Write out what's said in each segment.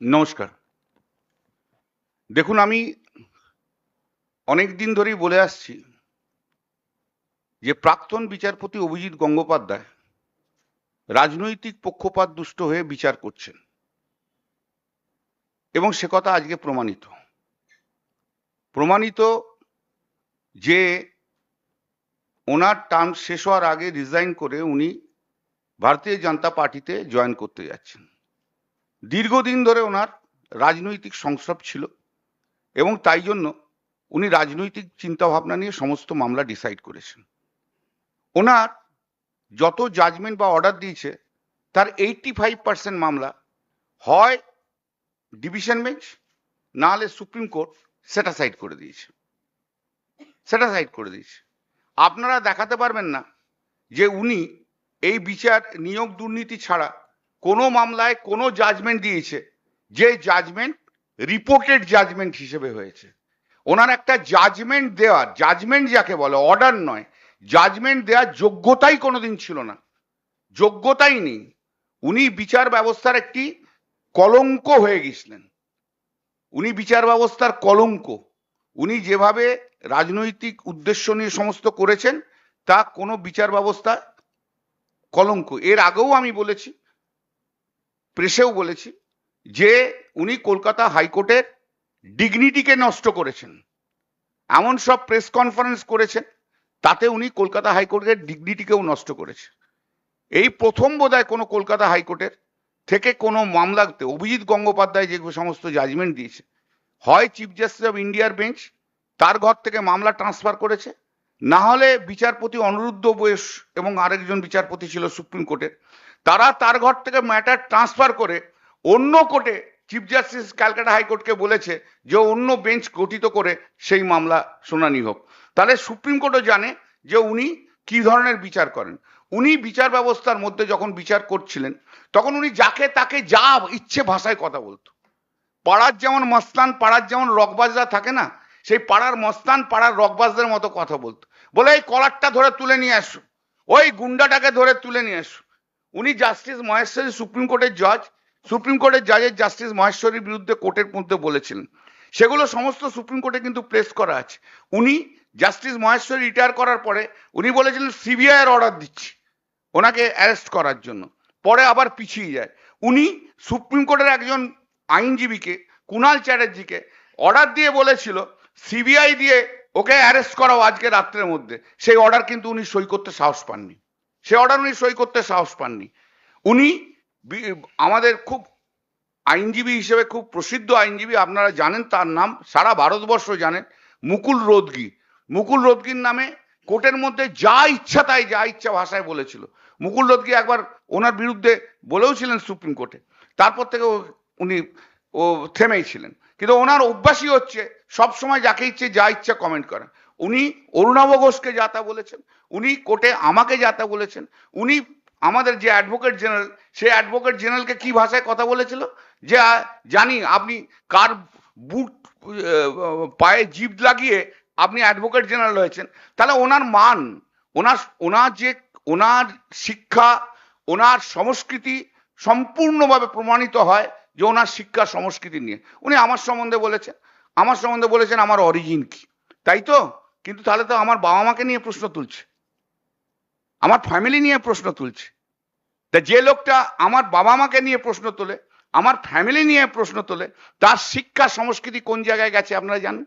নমস্কার। দেখুন, আমি অনেক দিন ধরেই বলে আসছি যে, প্রাক্তন বিচারপতি অভিজিৎ গঙ্গোপাধ্যায় রাজনৈতিক পক্ষপাত দুষ্ট হয়ে বিচার করছেন এবং সে কথা আজকে প্রমাণিত। প্রমাণিত যে, ওনার টার্ম শেষ হওয়ার আগে রিজাইন করে উনি ভারতীয় জনতা পার্টিতে জয়েন করতে যাচ্ছেন। দীর্ঘদিন ধরে ওনার রাজনৈতিক সংস্রব ছিল এবং তাই জন্য উনি রাজনৈতিক চিন্তাভাবনা নিয়ে সমস্ত মামলা ডিসাইড করেছেন। ওনার যত জাজমেন্ট বা অর্ডার দিয়েছে, তার এইটটি ফাইভ পার্সেন্ট মামলা হয় ডিভিশন বেঞ্চ না হলে সুপ্রিম কোর্ট সেটা সাইড করে দিয়েছে। সেটা সাইড করে দিয়েছে। আপনারা দেখাতে পারবেন না যে উনি এই বিচার নিয়োগ দুর্নীতি ছাড়া কোনো মামলায় কোনো জাজমেন্ট দিয়েছে। যে জাজমেন্ট রিপোর্টেড জাজমেন্ট হিসেবে হয়েছে। ওনার একটা জাজমেন্ট দেওয়ার জাজমেন্ট যাকে বলে অর্ডার নয়। জাজমেন্ট দেওয়ার যোগ্যতাই কোনোদিন ছিল না। যোগ্যতাই নেই। উনি বিচার ব্যবস্থার একটি কলঙ্ক হয়ে গেছিলেন উনি বিচার ব্যবস্থার কলঙ্ক। উনি যেভাবে রাজনৈতিক উদ্দেশ্য নিয়ে সমস্ত করেছেন, তা কোনো বিচার ব্যবস্থা কলঙ্ক। এর আগেও আমি বলেছি প্রেসেও বলেছি যে উনি কলকাতা হাইকোর্টের ডিগনিটিকে নষ্ট করেছেন। এমন সব প্রেস কনফারেন্স করেছেন, তাতে উনি কলকাতা হাইকোর্টের ডিগনিটিকেও নষ্ট করেছে এই প্রথম বোধহয় কোনো কলকাতা হাইকোর্টের থেকে কোনো মামলাতে অভিজিৎ গঙ্গোপাধ্যায় যে সমস্ত জাজমেন্ট দিয়েছে, হয় চিফ জাস্টিস অফ ইন্ডিয়ার বেঞ্চ তার ঘর থেকে মামলা ট্রান্সফার করেছে, না হলে বিচারপতি অনিরুদ্ধ বয়স এবং আরেকজন বিচারপতি ছিল সুপ্রিম কোর্টের তারা তার ঘর থেকে ম্যাটার ট্রান্সফার করে অন্য কোর্টে চিফ জাস্টিস ক্যালকাটা হাইকোর্টকে বলেছে যে অন্য বেঞ্চ গঠিত করে সেই মামলা শুনানি হোক। তাহলে সুপ্রিম কোর্টও জানে যে উনি কি ধরনের বিচার করেন। উনি বিচার ব্যবস্থার মধ্যে যখন বিচার করছিলেন, তখন উনি যাকে তাকে যা ইচ্ছে ভাষায় কথা বলতো। পাড়ার যেমন মস্তান, পাড়ার যেমন রকবাজরা থাকে না, সেই পাড়ার মস্তান, পাড়ার রকবাজদের মতো কথা বলতো। বলে এই কলারটা ধরে তুলে নিয়ে আসো। ওই গুন্ডাটাকে ধরে তুলে নিয়ে আসো। উনি জাস্টিস মহেশ্বরী সুপ্রিম কোর্টের জজ সুপ্রিম কোর্টের জাজের জাস্টিস মহেশ্বরীর বিরুদ্ধে কোর্টের মধ্যে বলেছিলেন। সেগুলো সমস্ত সুপ্রিম কোর্টে কিন্তু প্লেস করা আছে। উনি জাস্টিস মহেশ্বরী রিটায়ার করার পরে উনি বলেছিলেন সিবিআই এর অর্ডার দিচ্ছি, ওনাকে অ্যারেস্ট করার জন্য। পরে আবার পিছিয়ে যায়। উনি সুপ্রিম কোর্টের একজন আইনজীবীকে, কুণাল চ্যাটার্জিকে অর্ডার দিয়ে বলেছিল সিবিআই দিয়ে ওকে অ্যারেস্ট করাও আজকে রাত্রের মধ্যে। সেই অর্ডার কিন্তু উনি সই করতে সাহস পাননি। সে অর্ডার উনি সই করতে সাহস পাননি। উনি আমাদের খুব আইনজীবী হিসেবে খুব প্রসিদ্ধ আইনজীবী, আপনারা জানেন তার নাম, সারা ভারতবর্ষ জানেন, মুকুল রোদগি। মুকুল রোদগির নামে কোর্টের মধ্যে যা ইচ্ছা তাই, যা ইচ্ছা ভাষায় বলেছিল। মুকুল রোদগি একবার ওনার বিরুদ্ধে বলেও ছিলেন সুপ্রিম কোর্টে। তারপর থেকে উনি, ও থেমেই ছিলেন। কিন্তু ওনার অভ্যাসই হচ্ছে সব সময় যাকে ইচ্ছে, যা ইচ্ছা কমেন্ট করেন উনি অরুণাভ ঘোষকে যা তা বলেছেন, উনি কোর্টে আমাকে যা তা বলেছেন, উনি আমাদের যে অ্যাডভোকেট জেনারেল সেই অ্যাডভোকেট জেনারেলকে কি ভাষায় কথা বলেছিল? যে জানি আপনি কার বুট পায়ে জিভ লাগিয়ে আপনি অ্যাডভোকেট জেনারেল হয়েছেন, তাহলে ওনার মান, ওনার ওনার যে, ওনার শিক্ষা, ওনার সংস্কৃতি সম্পূর্ণভাবে প্রমাণিত হয় যে ওনার শিক্ষা সংস্কৃতি নিয়ে। উনি আমার সম্বন্ধে বলেছেন, আমার সম্বন্ধে বলেছেন আমার অরিজিন কি, তাই তো? কিন্তু তাহলে তো আমার বাবা মাকে নিয়ে প্রশ্ন তুলছে। আমার ফ্যামিলি নিয়ে প্রশ্ন তুলছে। তা যে লোকটা আমার বাবা মাকে নিয়ে প্রশ্ন তোলে, আমার ফ্যামিলি নিয়ে প্রশ্ন তোলে, তার শিক্ষা সংস্কৃতি কোন জায়গায় গেছে আপনারা জানেন?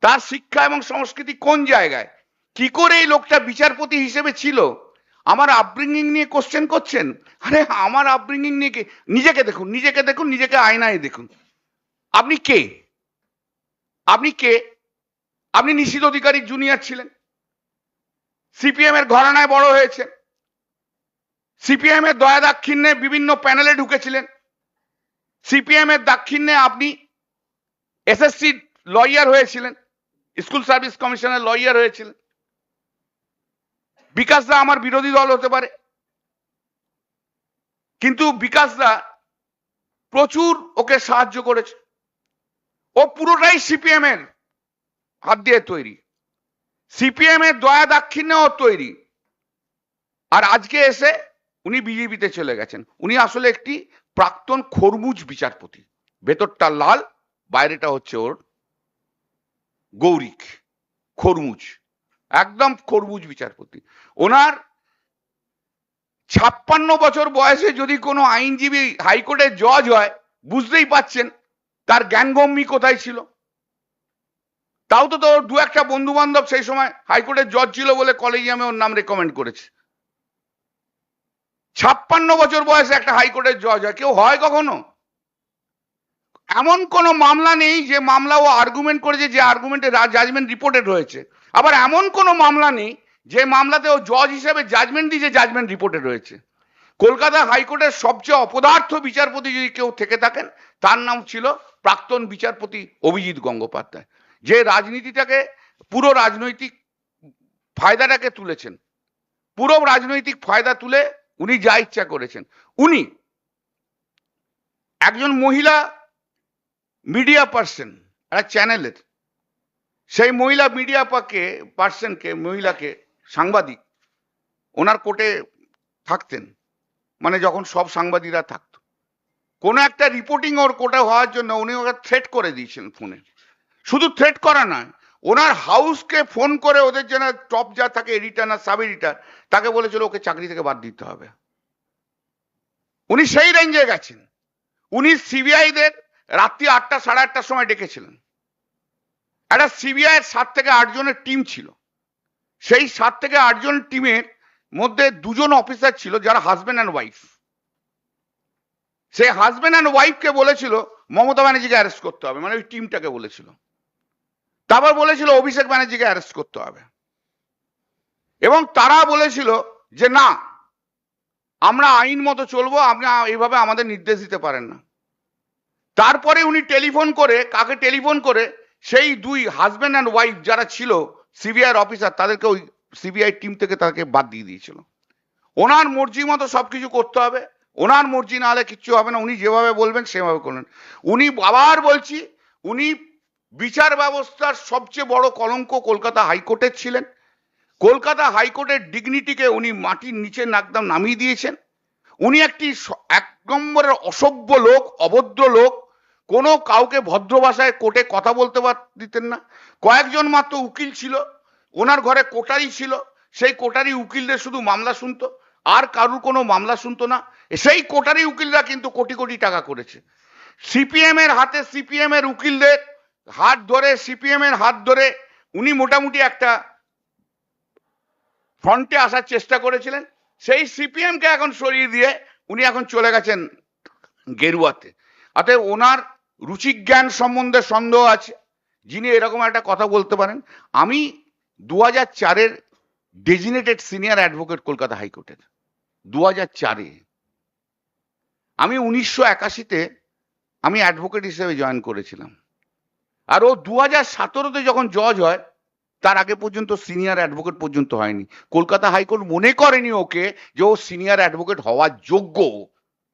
তার শিক্ষা এবং সংস্কৃতি কোন জায়গায়? কি করে এই লোকটা বিচারপতি হিসেবে ছিল? আমার আপব্রিঙ্গিং নিয়ে কোশ্চেন করছেন? আরে আমার আপব্রিঙ্গিং নিয়ে কি? নিজেকে দেখুন নিজেকে দেখুন, নিজেকে আয়নায় দেখুন। আপনি কে? আপনি কে? আপনি নিশিত অধিকারী জুনিয়র ছিলেন। সিপিএম এর ঘরানায় বড় হয়েছেন। সিপিএম এর দয়া দাক্ষিণ্যে বিভিন্ন প্যানেলে ঢুকেছিলেন। সিপিএম এর দাক্ষিণ্যে আপনি এসএসসি লয়ার হয়েছিলেন। স্কুল সার্ভিস কমিশনের লয়ার হয়েছিলেন। বিকাশদা আমার বিরোধী দল হতে পারে। কিন্তু বিকাশদা প্রচুর ওকে সাহায্য করেছে। ও পুরোটাই সিপিএম এর। হাত দিয়ে তৈরি। সিপিএম এর দয়া দাক্ষিণ্যে ও তৈরি। আর আজকে এসে উনি বিজেপিতে চলে গেছেন। উনি আসলে একটি প্রাক্তন খরমুজ বিচারপতি। ভেতরটা লাল, বাইরেটা হচ্ছে ওর গৌরিক খরমুজ। একদম খরমুজ বিচারপতি। ওনার ছাপ্পান্ন বছর বয়সে যদি কোনো আইনজীবী হাইকোর্টের জজ হয়, বুঝতেই পাচ্ছেন তার জ্ঞানগম্যি কোথায় ছিল। তাও তো তোর দু একটা বন্ধু বান্ধব সেই সময় হাইকোর্টের জজ ছিল বলে কলেজিয়ামে ওর নাম রেকমেন্ড করেছে। ছাপ্পান্ন বছর বয়সে একটা হাইকোর্টের জজ হয়। কেউ হয় কখনো? এমন কোনো মামলা নেই যে মামলা ও আর্গুমেন্ট করেছে যে আর্গুমেন্টে জাজমেন্ট রিপোর্টেড হয়েছে। আবার এমন কোনো মামলা নেই যে মামলাতে ও জজ হিসেবে জাজমেন্ট দিয়েছে জাজমেন্ট রিপোর্টেড হয়েছে। কলকাতা হাইকোর্টের সবচেয়ে অপদার্থ বিচারপতি যদি কেউ থেকে থাকেন, তার নাম ছিল প্রাক্তন বিচারপতি অভিজিৎ গঙ্গোপাধ্যায়। যে রাজনীতিটাকে, পুরো রাজনৈতিক ফায়দাটাকে তুলেছেন। পুরো রাজনৈতিক ফায়দা তুলে উনি যা ইচ্ছা করেছেন। উনি একজন মহিলা মিডিয়া পার্সন, একটা চ্যানেলের। সেই মহিলা মিডিয়া পাকে, পার্সনকে, মহিলাকে সাংবাদিক, ওনার কোর্টে থাকতেন। মানে যখন সব সাংবাদিকরা থাকতো। কোনো একটা রিপোর্টিং ওর কোর্টে হওয়ার জন্য উনি ওকে থ্রেট করে দিয়েছেন ফোনে। শুধু থ্রেট করা নয়, ওনার হাউসকে ফোন করে ওদের যেন টপ যা থাকে এডিটার না সাব এডিটার তাকে বলেছিল ওকে চাকরি থেকে বাদ দিতে হবে। উনি সেই রেঞ্জে গেছেন। উনি সিবিআইদের রাত্রি আটটা, সাড়ে আটটার সময় ডেকেছিলেন। একটা সিবিআই সাত থেকে আট জনের টিম ছিল। সেই সাত থেকে আটজন টিমের মধ্যে দুজন অফিসার ছিল, যারা হাজবেন্ড অ্যান্ড ওয়াইফ সেই হাজবেন্ড অ্যান্ড ওয়াইফকে বলেছিল, মমতা ব্যানার্জিকে অ্যারেস্ট করতে হবে মানে ওই টিমটাকে বলেছিল। তারপর বলেছিল, অভিষেক ব্যানার্জিকে অ্যারেস্ট করতে হবে। এবং তারা বলেছিল যে, না, আমরা আইন মতো চলবো, আপনি এইভাবে আমাদের নির্দেশ দিতে পারেন না। তারপরে উনি টেলিফোন করে, কাকে টেলিফোন করে, সেই দুই হাজব্যান্ড অ্যান্ড ওয়াইফ যারা ছিল সিবিআই অফিসার তাদেরকে ওই সিবিআই টিম থেকে তাকে বাদ দিয়ে দিয়েছিল। ওনার মর্জি মতো সবকিছু করতে হবে, ওনার মর্জি না হলে কিচ্ছু হবে না, উনি যেভাবে বলবেন সেভাবে করবেন উনি আবার বলছি, উনি বিচার ব্যবস্থার সবচেয়ে বড় কলঙ্ক কলকাতা হাইকোর্টের ছিলেন। কলকাতা হাইকোর্টের ডিগনিটিকে উনি মাটির নিচে একদম নামিয়ে দিয়েছেন। উনি একটি এক নম্বরের অসভ্য লোক, অভদ্র লোক। কোনো কাউকে ভদ্র ভাষায় কোর্টে কথা বলতে দিতেন না। কয়েকজন মাত্র উকিল ছিল। ওনার ঘরে কোটারি ছিল। সেই কোটারি উকিলদের শুধু মামলা শুনতো। আর কারুর কোনো মামলা শুনতো না। সেই কোটারি উকিলরা কিন্তু কোটি কোটি টাকা করেছে। সিপিএম এর হাতে সিপিএম এর উকিলদের হাত ধরে সিপিএম এর হাত ধরে উনি মোটামুটি একটা ফ্রন্টে আসার চেষ্টা করেছিলেন। সেই সিপিএম কে এখন সরিয়ে দিয়ে উনি এখন চলে গেছেন গেরুয়াতে। অতএব ওনার রুচিজ্ঞান সম্বন্ধে সন্দেহ আছে, যিনি এরকম একটা কথা বলতে পারেন। আমি দু হাজার চারের ডেজিনেটেড সিনিয়র অ্যাডভোকেট কলকাতা হাইকোর্টের দু হাজার চারে। আমি উনিশশো একাশিতে আমি অ্যাডভোকেট হিসেবে জয়েন করেছিলাম। আর ও দু হাজার সতেরোতে যখন জজ হয়, তার আগে পর্যন্ত সিনিয়র অ্যাডভোকেট পর্যন্ত হয়নি। কলকাতা হাইকোর্ট মনে করেনি ওকে যে ও সিনিয়র অ্যাডভোকেট হওয়ার যোগ্য।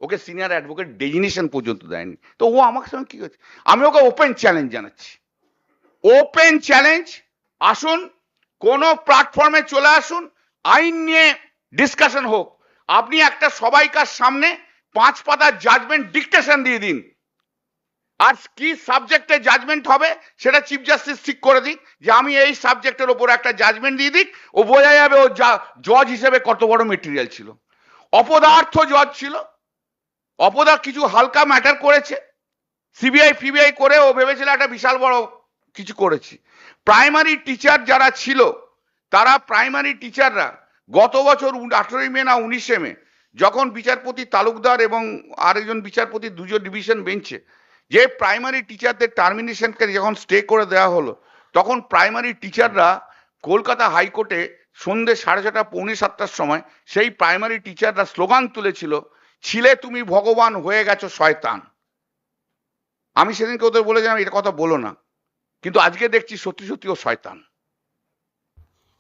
ওকে সিনিয়র অ্যাডভোকেট ডেজিনেশন পর্যন্ত দেয়নি। তো ও আমার সঙ্গে কি হচ্ছে আমি ওকে ওপেন চ্যালেঞ্জ জানাচ্ছি। ওপেন চ্যালেঞ্জ, আসুন, কোন প্ল্যাটফর্মে চলে আসুন, আইন নিয়ে ডিসকাশন হোক। আপনি একটা সবাইকার সামনে পাঁচ পাতার জাজমেন্ট ডিকটেশন দিয়ে দিন। আর কি সাবজেক্টে জাজমেন্ট হবে সেটা চিফ জাস্টিস ঠিক করে দিক যে আমি এই সাবজেক্টের ওপর একটা জাজমেন্ট দিয়ে দিক ও বোঝা যাবে ও জজ হিসেবে কত বড় মেটেরিয়াল ছিল। অপদার্থ জজ ছিল। অপদার্থ কিছু হালকা ম্যাটার করেছে। সিবিআই ফিবিআই করে ও ভেবেছিল একটা বিশাল বড় কিছু করেছি। প্রাইমারি টিচার যারা ছিল, তারা প্রাইমারি টিচাররা গত বছর আঠেরোই মে না উনিশে মে, যখন বিচারপতি তালুকদার এবং আরেকজন বিচারপতি দুজন ডিভিশন বেঞ্চে যে প্রাইমারি টিচারদের টার্মিনেশনকে যখন স্টে করে দেওয়া হলো, তখন প্রাইমারি টিচাররা কলকাতা হাইকোর্টে সন্ধ্যে সাড়ে ছটা পৌনে সাতটার সময় সেই প্রাইমারি টিচাররা স্লোগান তুলেছিল, ছিলে তুমি ভগবান, হয়ে গেছো শয়তান। আমি সেদিনকে ওদের বলেছিলাম, এটা কথা বলো না। কিন্তু আজকে দেখছি সত্যি সত্যি ও শয়তান।